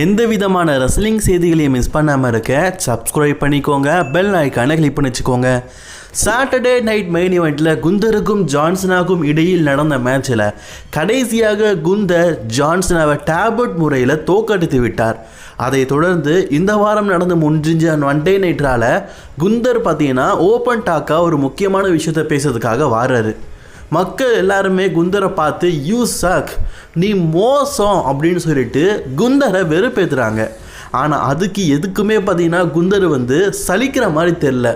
எந்த விதமான ரெஸ்லிங் செய்திகளையும் மிஸ் பண்ணாமல் இருக்க சப்ஸ்கிரைப் பண்ணிக்கோங்க பெல் ஐக்கானை கிளிக் பண்ணி வச்சுக்கோங்க சாட்டர்டே நைட் மெயின் இவெண்ட்டில் குந்தருக்கும் ஜான்சனாக்கும் இடையில் நடந்த மேட்ச்சில் கடைசியாக குந்தர் ஜான்சனாவை டேப்லெட் முறையில் தோக்கடித்து விட்டார். அதைத் தொடர்ந்து இந்த வாரம் நடந்து முடிஞ்ச ஒன் டே நைட்ரால குந்தர் பார்த்தீங்கன்னா ஓப்பன் டாக்காக ஒரு முக்கியமான விஷயத்தை பேசுறதுக்காக வாராரு. மக்கள் எல்லாருமே குந்தரை பார்த்து யூ சக் நீ மோசம். அப்படின்னு சொல்லிட்டு குந்தரை வெறுப்பேற்றுறாங்க ஆனால் அதுக்கு எதுக்குமே பார்த்தீங்கன்னா குந்தர் வந்து சலிக்கிற மாதிரி தெரில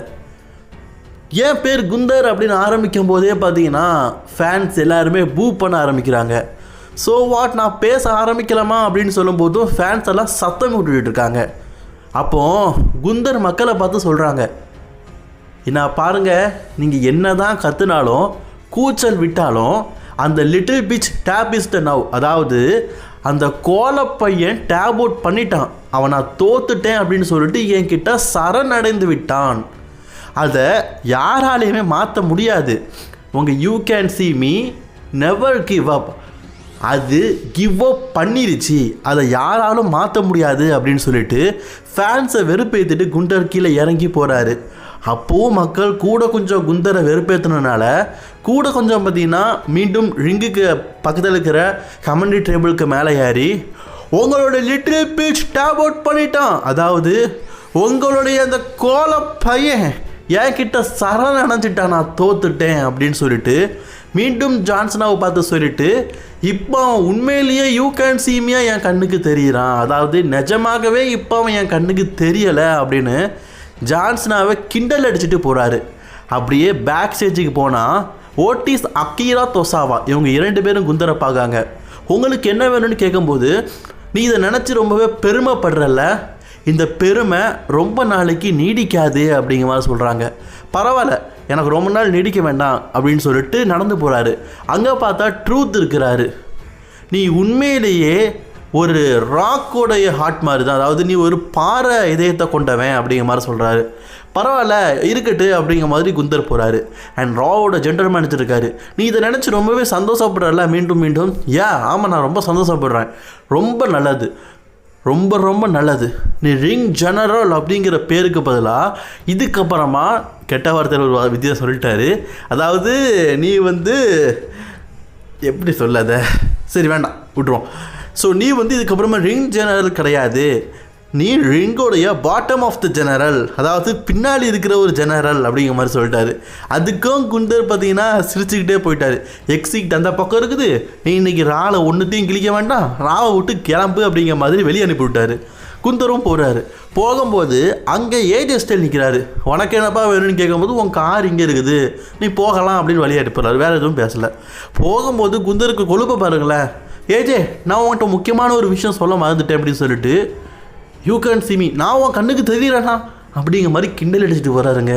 ஏன் பேர் குந்தர் அப்படின்னு ஆரம்பிக்கும் போதே பார்த்தீங்கன்னா ஃபேன்ஸ் எல்லாருமே பூ பண்ண ஆரம்பிக்கிறாங்க. ஸோ வாட் நான் பேச ஆரம்பிக்கலாமா? அப்படின்னு சொல்லும்போதும் ஃபேன்ஸ் எல்லாம் சத்தம் விட்டுட்டு இருக்காங்க. அப்போது குந்தர் மக்களை பார்த்து சொல்கிறாங்க நான் பாருங்கள் நீங்கள் என்ன தான் கற்றுனாலும் கூச்சல் விட்டாலும் அந்த little bitch tape is the now அதாவது அந்த கோல பையன் டேப் அவுட் பண்ணிட்டான். அவன் நான் தோத்துட்டேன் அப்படின்னு சொல்லிட்டு என்கிட்ட சரணடைந்து விட்டான். அதை யாராலையுமே மாற்ற முடியாது. உங்கள் you can see me never give up அது கிவ் அப் பண்ணிருச்சு. அதை யாராலும் மாற்ற முடியாது அப்படின்னு சொல்லிட்டு ஃபேன்ஸை வெறுப்பேற்றிட்டு குண்டர் கீழே இறங்கி போகிறாரு அப்போவும் மக்கள் கூட கொஞ்சம் குந்தரை வெறுப்பேற்றினால கூட கொஞ்சம் பார்த்தீங்கன்னா மீண்டும் ரிங்குக்கு பக்கத்தில் இருக்கிற கமெண்ட்ரி டேபிளுக்கு மேலே ஏறி உங்களோட லிட்டில் பீச் டேப் அவுட் பண்ணிட்டான். அதாவது உங்களுடைய அந்த கோல பையன் என்கிட்ட சரண் அணைஞ்சிட்டான் நான் தோத்துட்டேன். அப்படின்னு சொல்லிட்டு மீண்டும் ஜான்சனாவை பார்த்து சொல்லிட்டு இப்போ அவன் உண்மையிலேயே யூ கேன் சீமியா என் கண்ணுக்கு தெரியுறான். அதாவது நிஜமாகவே இப்போ அவன் என் கண்ணுக்கு தெரியலை அப்படின்னு ஜான்சனாவை கிண்டல் அடிச்சுட்டு போகிறாரு அப்படியே பேக் ஸ்டேஜுக்கு போனால் ஓட்டிஸ் அக்கீரா தொசாவா? இவங்க இரண்டு பேரும் குந்தரை பார்க்காங்க உங்களுக்கு என்ன வேணும்னு கேட்கும்போது நீ இதை நினச்சி ரொம்பவே பெருமைப்படுறல்ல? இந்த பெருமை ரொம்ப நாளைக்கு நீடிக்காது அப்படிங்கிற மாதிரி சொல்கிறாங்க பரவாயில்ல எனக்கு ரொம்ப நாள் நீடிக்க வேண்டாம் அப்படின்னு சொல்லிட்டு நடந்து போகிறாரு அங்கே பார்த்தா ட்ரூத் இருக்கிறாரு. நீ உண்மையிலேயே ஒரு ராக்கோடைய ஹார்ட் மாதிரி தான் அதாவது நீ ஒரு பாறை இதயத்தை கொண்டவன் அப்படிங்கிற மாதிரி சொல்கிறாரு பரவாயில்ல இருக்கட்டு அப்படிங்கிற மாதிரி குந்தர் போகிறாரு அண்ட் ராவோட ஜென்ரல் மேனேஜர் இருக்காரு நீ இதை நினச்சி ரொம்பவே சந்தோஷப்படுறல மீண்டும் மீண்டும். ஏ ஆமாம் நான் ரொம்ப சந்தோஷப்படுறேன். ரொம்ப நல்லது. ரொம்ப ரொம்ப நல்லது. நீ ரிங் ஜெனரல் அப்படிங்கிற பேருக்கு பதிலாக இதுக்கப்புறமா கெட்ட வார்த்தையில் ஒரு வித்தியாசம் சொல்லிட்டாரு. அதாவது நீ வந்து எப்படி சொல்லாத? சரி வேண்டாம் விட்ருவோம் ஸோ நீ வந்து இதுக்கப்புறமா ரிங் ஜெனரல் கிடையாது. நீ ரிங்கோடைய பாட்டம் ஆஃப் த ஜெனரல் அதாவது பின்னாடி இருக்கிற ஒரு ஜெனரல் அப்படிங்கிற மாதிரி சொல்லிட்டாரு. அதுக்கும் குந்தர் பார்த்தீங்கன்னா சிரிச்சுக்கிட்டே போயிட்டாரு. எக்ஸிக்ட் அந்த பக்கம் இருக்குது. நீ இன்னைக்கு ராலை ஒன்றுத்தையும் கிழிக்க வேண்டாம். ராவை விட்டு கிளம்பு அப்படிங்கிற மாதிரி வெளியே அனுப்பி விட்டாரு. குந்தரும் போகிறாரு போகும்போது அங்கே ஏஜ் ஸ்டைல் நிற்கிறாரு உனக்கு என்னப்பா வேணும்னு கேட்கும்போது உன் கார் இங்கே இருக்குது. நீ போகலாம் அப்படின்னு வழியாக அனுப்புறாரு. வேறு எதுவும் பேசலை. போகும்போது குந்தருக்கு கொழுப்ப பாருங்களேன். ஏஜே நான் உன்கிட்ட முக்கியமான ஒரு விஷயம் சொல்ல மறந்துட்டேன் அப்படின்னு சொல்லிட்டு யூ கேன் சிமி நான் உன் கண்ணுக்கு தெரியலண்ணா அப்படிங்கிற மாதிரி கிண்டல் அடிச்சுட்டு வராருங்க.